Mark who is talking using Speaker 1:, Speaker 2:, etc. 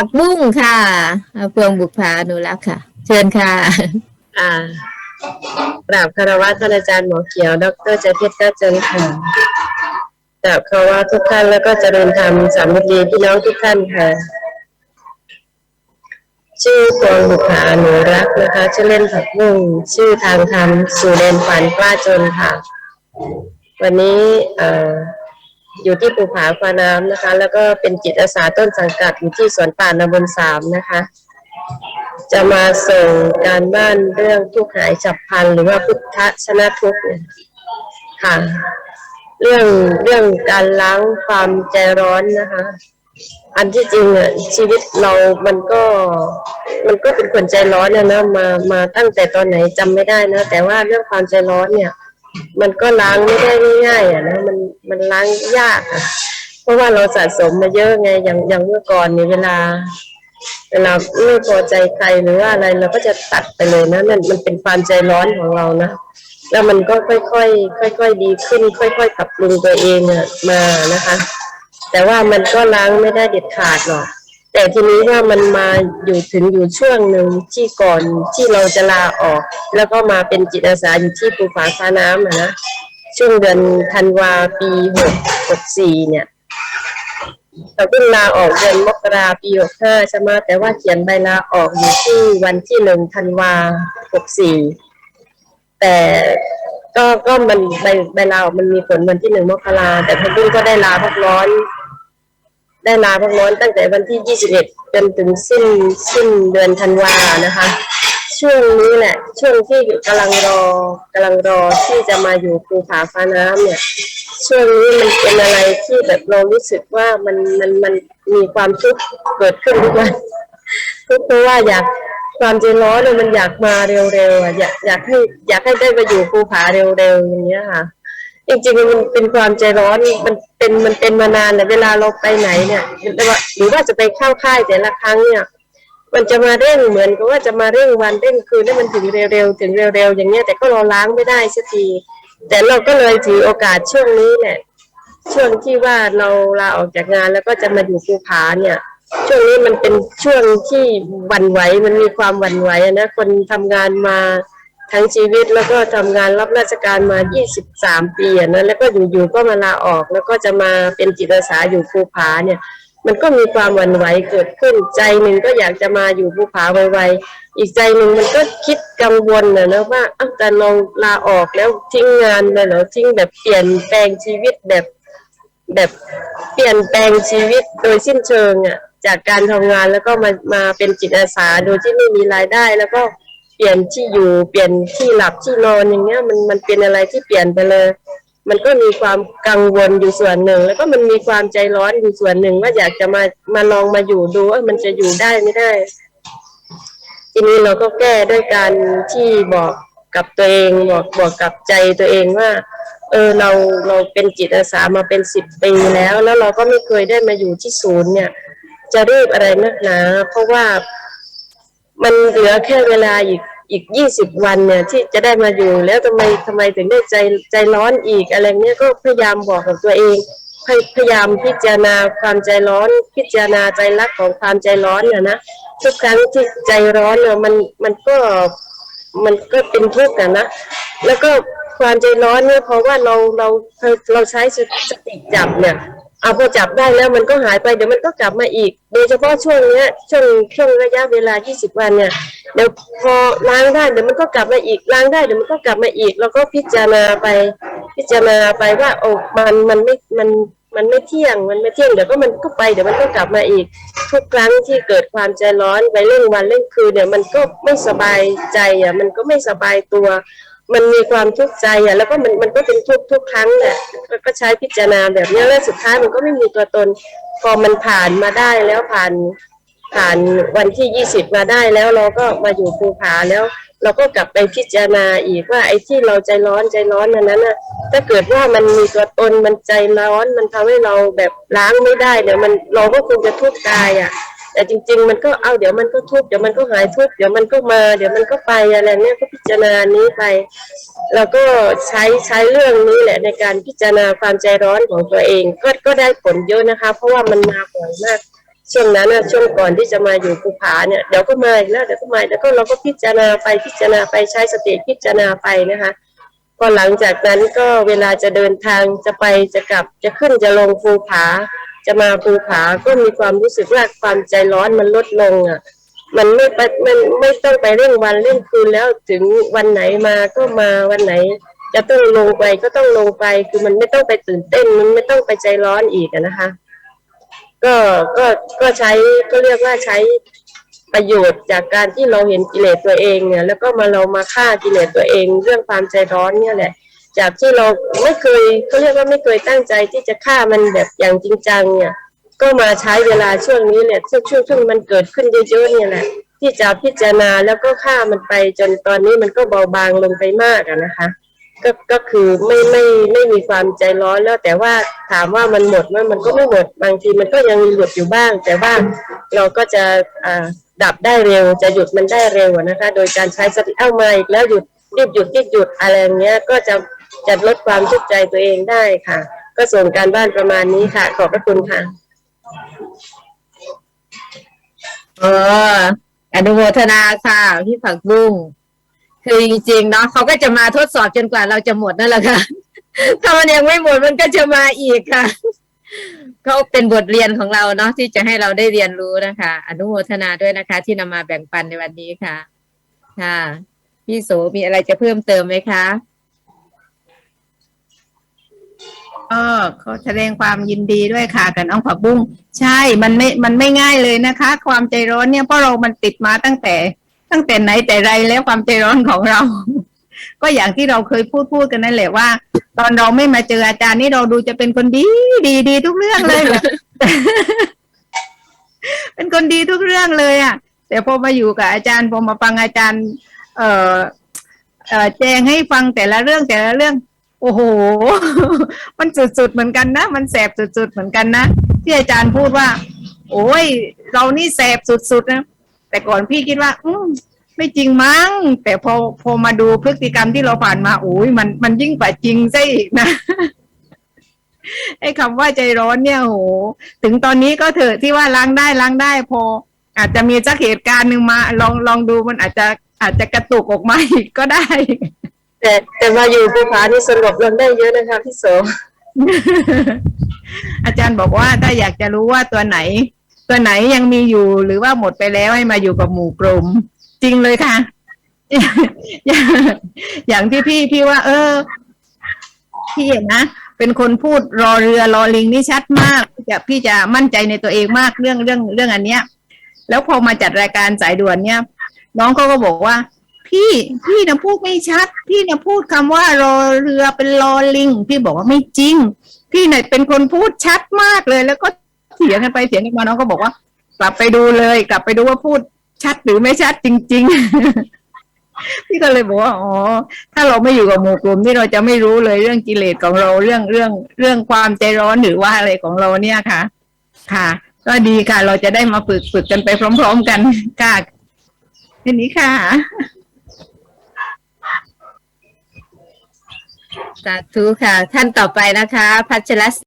Speaker 1: ผักบุ้งค่ะพวงบุกพาอนุรักษ์ค่ะ เชิญค่ะ
Speaker 2: อ่ากราบคารวะท่านอาจารย์หมอเขียว ดรใจเพชรก้าเจริญค่ะกราบคารวะทุกท่านแล้วก็เจริญธรรมสามัคคีพี่น้องทุกท่านค่ะ ชื่อพวงบุภาหนูรักนะคะ ชื่อเล่นผักบุ้งชื่อทางธรรมสู่เดนฝันกล้าจนค่ะ วันนี้เอ่อ อยู่ที่ภูผาฟ้าน้ำนะคะ แล้วก็เป็นจิตอาสาต้นสังกัดอยู่ที่สวนป่านบนสามนะคะ จะมาส่งการบ้านเรื่องทุกข์หายฉับพลันหรือว่าพุทธชนะทุกข์ค่ะ เรื่องเรื่องการล้างความใจร้อนนะคะ อันที่จริงอะชีวิตเรามันก็มันก็เป็นคนใจร้อนนะนะมามาตั้งแต่ตอนไหนจำไม่ได้นะแต่ว่าเรื่องความใจร้อนเนี่ย มันก็ล้างไม่ได้ง่ายๆอะนะมันมันล้างยากอะ เพราะว่าเราสะสมมาเยอะไงอย่างอย่างเมื่อก่อนเนี่ยเวลา เวลาไม่พอใจใครหรือว่าอะไรเราก็จะตัดไปเลยนะนั่นมันเป็นความใจร้อนของเรานะแล้วมันก็ค่อยๆค่อย ๆ ดีขึ้น ค่อยๆปรับปรุงตัวเองอะมานะคะ แต่ว่ามันก็ล้างไม่ได้เด็ดขาดหรอก แต่ทีนี้ว่ามันมาอยู่ถึงอยู่ช่วงหนึ่งที่ก่อนที่เราจะลาออก แล้วก็มาเป็นจิตอาสาอยู่ที่ภูฝาฟ้าน้ำนะช่วงเดือนธันวาปีหกหกสี่เนี่ยเราเพิ่งลาออกเดือนมกราปีหกห้าใช่ไหมแต่ว่าเขียนใบลาออกอยู่ที่วันที่หนึ่งธันวาหกสี่แต่ก็ก็มันใบใบลาออกมันมีผลวันที่หนึ่งมกราแต่พอดีก็ได้ลาพักร้อน ได้ลาพักร้อนตั้งแต่วันที่ยี่สิบเอ็ดจนถึงสิ้นสิ้นเดือนธันวานะคะ ช่วงนี้แหละช่วงที่กำลังรอกำลังรอที่จะมาอยู่ภูผาฟ้าน้ำเนี่ยช่วงนี้มันเป็นอะไรที่แบบเรารู้สึกว่ามันมันมันมีความทุกข์เกิดขึ้นทุกวันทุกข์เพราะว่าอยากความใจร้อนเนี่ยมันอยากมาเร็วๆอะอยากอยากให้อยากให้ได้มาอยู่ภูผาเร็วๆอย่างเงี้ยค่ะ จริงๆมันเป็นความใจร้อนมันเป็นมันเป็นมานานแหละเวลาเราไปไหนเนี่ยหรือว่าจะไปเข้าค่ายแต่ละครั้งเนี่ย มันจะมาเร่งเหมือนกับว่าจะมาเร่งวันเร่งคืนให้มันถึงเร็วๆถึงเร็วๆอย่างเงี้ยแต่ก็เราล้างไม่ได้สักที แต่เราก็เลยถือโอกาสช่วงนี้เนี่ยช่วงที่ว่าเราลาออกจากงานแล้วก็จะมาอยู่ภูผาเนี่ย ช่วงนี้มันเป็นช่วงที่วันไหวมันมีความวันไหวนะคนทำงานมา ทั้งชีวิตแล้วก็ทำงานรับราชการมา 23 ปีนะแล้วก็อยู่ๆก็มาลาออก แล้วก็จะมาเป็นจิตอาสาอยู่ภูผาเนี่ยมันก็มีความหวั่นไหวเกิดขึ้นใจหนึ่งก็อยากจะมาอยู่ภูผาไวๆอีกใจหนึ่งมันก็คิดกังวลนะนะว่าอ้าวแต่ลองลาออกแล้วทิ้งงานเลยเหรอทิ้งแบบเปลี่ยนแปลงชีวิตแบบแบบเปลี่ยนแปลงชีวิตโดยสิ้นเชิงอะจากการทำงานแล้วก็มามาเป็นจิตอาสาโดยที่ไม่มีรายได้แล้วก็ เปลี่ยนที่อยู่เปลี่ยนที่หลับที่นอนอย่างเงี้ยมันมันเป็นอะไรที่เปลี่ยนไปเลย มันก็มีความกังวลอยู่ส่วนหนึ่ง แล้วก็มันมีความใจร้อนอยู่ส่วนหนึ่ง ว่าอยากจะมามาลองมาอยู่ดูว่ามันจะอยู่ได้ไม่ได้ ทีนี้เราก็แก้ด้วยการที่บอกกับตัวเองบอกบอกกับใจตัวเองว่า เออเราเราเป็นจิตอาสามาเป็นสิบปีแล้ว แล้วเราก็ไม่เคยได้มาอยู่ที่ศูนย์เนี่ย จะรีบอะไรนักหนาเพราะว่า มันเหลือแค่เวลาอีกอีกยี่สิบวันเนี่ย ที่จะได้มาอยู่ แล้วทำไมทำไมถึงได้ใจใจร้อนอีกอะไรเนี้ยก็พยายามบอกกับตัวเองพยพยายามพิจารณาความใจร้อน พิจารณาใจรักของความใจร้อนเนี่ยนะทุกครั้งที่ใจร้อนเนี่ยมันมันก็มันก็เป็นทุกข์อะนะแล้วก็ความใจร้อนเนี่ยเพราะว่าเราเราเราใช้สติจับเนี่ย เอาพอจับได้แล้วมันก็หายไปเดี๋ยวมันก็กลับมาอีก โดยเฉพาะช่วงเนี้ยช่วงช่วงระยะเวลา 20 วันเนี่ยเดี๋ยวพอล้างได้เดี๋ยวมันก็กลับมาอีกล้างได้เดี๋ยวมันก็กลับมาอีก แล้วก็พิจารณาไป พิจารณาไปว่าโอ้มันมันไม่มันมันไม่เที่ยงมันไม่เที่ยงเดี๋ยวก็มันก็ไปเดี๋ยวมันก็กลับมาอีก ทุกครั้งที่เกิดความใจร้อนไปเร่งวันเร่งคืนเนี่ยมันก็ไม่สบายใจอะมันก็ไม่สบายตัว มันมีความทุกข์ใจอะแล้วก็มันมันก็เป็นทุกทุกครั้งแหละแล้วก็ใช้พิจารณาแบบนี้แล้วสุดท้ายมันก็ไม่มีตัวตน พอมันผ่านมาได้แล้วผ่านผ่านวันที่ยี่สิบมาได้แล้วเราก็มาอยู่ภูผาแล้ว เราก็กลับไปพิจารณาอีกว่าไอ้ที่เราใจร้อนใจร้อนนั้นนั้นน่ะถ้าเกิดว่ามันมีตัวตนมันใจร้อนมันทำให้เราแบบล้างไม่ได้เนี่ยมันเราก็คงจะทุกข์กายอะ แต่จริง ๆ มันก็เอาเดี๋ยวมันก็ทุกข์เดี๋ยวมันก็หายทุกข์เดี๋ยวมันก็มา เดี๋ยวมันก็ไปอะไรเนี่ยก็พิจารณานี้ไปแล้วก็ใช้ใช้เรื่องนี้แหละในการพิจารณาความใจร้อนของตัวเอง ก็ก็ได้ผลเยอะนะคะ เพราะว่ามันมาบ่อยมากช่วงนั้นนะช่วงก่อนที่จะมาอยู่ภูผาเนี่ยเดี๋ยวก็มาอีกแล้วเดี๋ยวก็มาแล้วก็เราก็พิจารณาไปพิจารณาไปใช้สติพิจารณาไปนะคะพอหลังจากนั้นก็เวลาจะเดินทางจะไปจะกลับจะขึ้นจะลงภูผา จะมาภูผาก็มีความรู้สึกว่าความใจร้อนมันลดลงอะ มันไม่ไปมันไม่ต้องไปเร่งวันเร่งคืนแล้วถึงวันไหนมาก็มาวันไหน จะต้องลงไปก็ต้องลงไปคือมันไม่ต้องไปตื่นเต้นมันไม่ต้องไปใจร้อนอีกนะคะ ก็ก็ก็ใช้ก็เรียกว่าใช้ประโยชน์จากการที่เราเห็นกิเลสตัวเองเนี่ยแล้วก็มาเรามาฆ่ากิเลสตัวเอง เรื่องความใจร้อนเนี่ยแหละ จากที่เราไม่เคยเขาเรียกว่าไม่เคยตั้งใจที่จะฆ่ามันแบบอย่างจริงจังเนี่ย ก็มาใช้เวลาช่วงนี้เนี่ยช่วงช่วงช่วงมันเกิดขึ้นเยอะๆเนี่ยแหละที่จะพิจารณาแล้วก็ฆ่ามันไปจนตอนนี้มันก็เบาบางลงไปมากอะนะคะ ก็ก็คือไม่ไม่ไม่มีความใจร้อนแล้วแต่ว่าถามว่ามันหมดไหมมันก็ไม่หมดบางทีมันก็ยังมีหยุดอยู่บ้าง แต่ว่าเราก็จะอ่าดับได้เร็วจะหยุดมันได้เร็วนะคะ โดยการใช้สติเอ้ามาอีกแล้วหยุดรีบหยุดรีบหยุดอะไรอย่างเงี้ยก็จะ จะลดความทุกข์ใจตัวเองได้ค่ะ ก็ส่งการบ้านประมาณนี้ค่ะ ขอบพระคุณค่ะ
Speaker 1: เอออนุโมทนาค่ะพี่ผักบุ้งคือจริงๆเนาะเขาก็จะมาทดสอบจนกว่าเราจะหมดนั่นแหละค่ะ ถ้ามันยังไม่หมดมันก็จะมาอีกค่ะก็เป็นบทเรียนของเราเนาะที่จะให้เราได้เรียนรู้นะคะ อนุโมทนาด้วยนะคะ ที่นำมาแบ่งปันในวันนี้ค่ะ ค่ะ พี่โสมีอะไรจะเพิ่มเติมไหมคะ
Speaker 3: ก็ขอแสดงความยินดีด้วยค่ะกับน้องผักบุ้งใช่มันไม่มันไม่ง่ายเลยนะคะ ความใจร้อนเนี่ยเพราะเรามันติดมาตั้งแต่ ตั้งแต่ไหนแต่ไรแล้วความใจร้อนของเรา ก็อย่างที่เราเคยพูดพูดกันนั่นแหละว่า ตอนเราไม่มาเจออาจารย์นี่เราดูจะเป็นคนดีดีดีทุกเรื่องเลยเป็นคนดีทุกเรื่องเลยอะ แต่พอมาอยู่กับอาจารย์พอมาฟังอาจารย์ เอ่อเอ่อแจงให้ฟังแต่ละเรื่องแต่ละเรื่อง โอ้โห มันสุดๆเหมือนกันนะ มันแสบสุดๆเหมือนกันนะ ที่อาจารย์พูดว่า โอ้ย เรานี่แสบสุดๆนะ แต่ก่อนพี่คิดว่า อืมไม่จริงมั้ง แต่พอพอมาดูพฤติกรรมที่เราผ่านมา โอ้ยมันมันยิ่งกว่าจริงซะอีกนะ ไอ้คำว่าใจร้อนเนี่ยโห ถึงตอนนี้ก็เถอะที่ว่าล้างได้ล้างได้ พอ อาจจะมีสักเหตุการณ์หนึ่งมา ลองลองดูมันอาจจะอาจจะกระตุกออกมาอีกก็ได้
Speaker 2: แต่แต่มาอยู่ภูผานี่สงบลงได้เยอะนะคะพี่โส
Speaker 3: อาจารย์บอกว่าถ้าอยากจะรู้ว่าตัวไหน ตัวไหนยังมีอยู่หรือว่าหมดไปแล้วให้มาอยู่กับหมู่กลุ่มจริงเลยค่ะ อย่างที่พี่พี่ว่า เออ พี่เห็นนะเป็นคนพูดรอเรือรอลิงนี่ชัดมากพี่จะพี่จะมั่นใจในตัวเองมากเรื่องเรื่องเรื่องอันเนี้ย แล้วพอมาจัดรายการสายด่วนเนี่ย น้องเขาก็บอกว่า พี่พี่นะพูดไม่ชัด พี่นะพูดคำว่ารอเรือเป็นรอลิง พี่บอกว่าไม่จริง พี่เนี่ยเป็นคนพูดชัดมากเลย แล้วก็เถียงกันไปเถียงกันมาน้องก็บอกว่า กลับไปดูเลย กลับไปดูว่าพูดชัดหรือไม่ชัดจริง ๆ พี่ก็เลยบอกว่าอ๋อถ้าเราไม่อยู่กับหมู่กลุ่มนี่เราจะไม่รู้เลยเรื่องกิเลสของเราเรื่องเรื่องเรื่องความใจร้อนหรือว่าอะไรของเราเนี่ยค่ะ ค่ะ ก็ดีค่ะ เราจะได้มาฝึกฝึกกันไปพร้อม ๆ กันค่ะทีนี้ค่ะ
Speaker 1: สาธุค่ะ ท่านต่อไปนะคะ พัชรศ